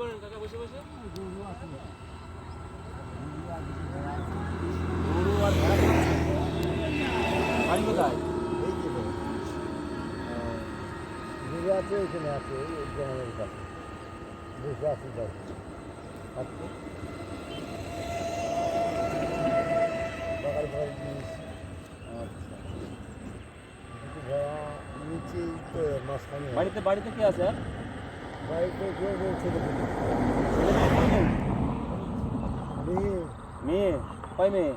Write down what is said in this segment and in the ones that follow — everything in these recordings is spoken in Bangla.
বসে বসে। গরু আর। বাড়ি কোথায়? এই যে দেখো। গরু আছে এখানে আছে এই জঙ্গলের কাছে। বসে আছে আজকে সকাল সকাল নিয়েছি। আচ্ছা। নিচেই তো মাঝখানে। বাড়িতে বাড়িতে কে আছে মেয়ে? কয় মেয়ে?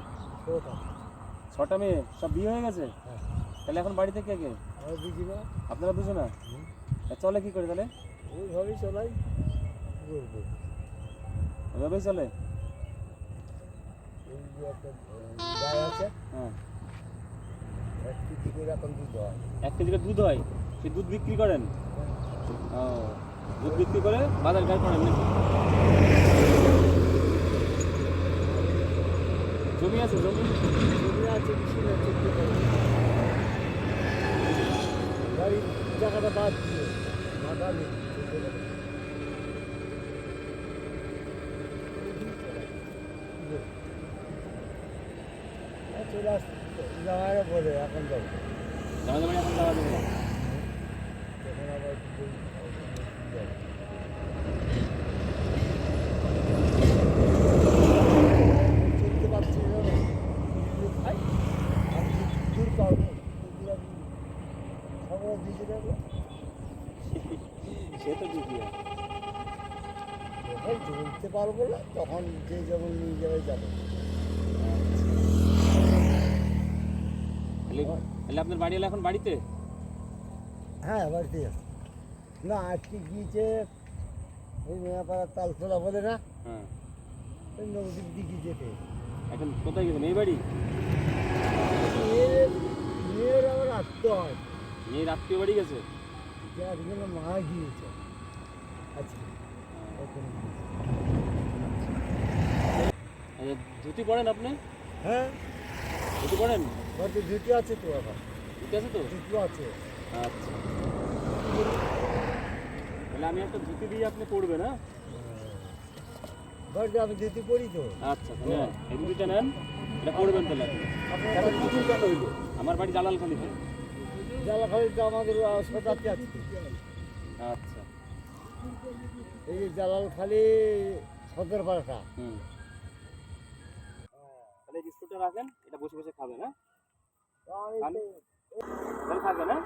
ছটা মেয়ে? সব বিয়ে হয়ে গেছে? তাহলে এখন বাড়িতে কে কে? আর বুঝি না আপনারা। চলে কি করে তাহলে? ওইভাবেই চলাই ওইভাবেই চলে হ্যাঁ হয়। এক কেজি করে দুধ হয়? সেই দুধ বিক্রি করেন? ও। দুধ বিক্রি করে বাজার করেন নাকি? জমি আছে জমি? জমি আছে বেশি না চোদ্দ করে বাড়ির জায়গাটা বাদ দিয়ে মাথা নেই চলে বলে এখন যাব। জামা জামা এখন যাওয়া যাবে না। তখন আবার দুপুর যাব চলতে পারছি না দুধ খাই আর দূর পারব দুধ আমি খাব ভিজে দেবো সে তো ঠিকই। যখন চলতে পারব না তখন যে যেমন নিয়ে যাবে যাবে। তাহলে আপনার বাড়ি এলো এখন বাড়িতে? হ্যাঁ বাড়িতে না আজকে গিয়েছে ওই মেয়াপাড়ার তালতলা বলে না? হ্যাঁ। ওই নদীর দিকে যেতে। এখন কোথায় গেছেন? এই বাড়ি মেয়ের মেয়ের আবার আসতে হয় বাড়ি গেছে? মা গিয়েছে। আচ্ছা, ধুতি পড়েন আপনি? হ্যাঁ। ধুতি পড়েন বাড়িতে জুটি আছে তো আবার। ধুতি আছে তো? জুতো আছে। আচ্ছা। তাহলে আমি একটা ধুতি দিয়ে আপনি পড়বেন হ্যাঁ? বাড়িতে আমি তো। আচ্ছা তাহলে এই ধুতিটা নেন। এটা পড়বেন তাহলে আপনি। আমার বাড়ি জালালখালিতে জালাখালিতে আমাদের হাসপাতালতে আছে। আচ্ছা। এই যে জালালখালি সদর পাড়াটা। হুম। তাহলে বিস্কুটটা রাখেন এটা বসে বসে খাবেন হ্যাঁ? তাহলে থাকবেন হ্যাঁ?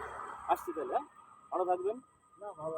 আসছি তাহলে হ্যাঁ? ভালো থাকবেন। না ভালো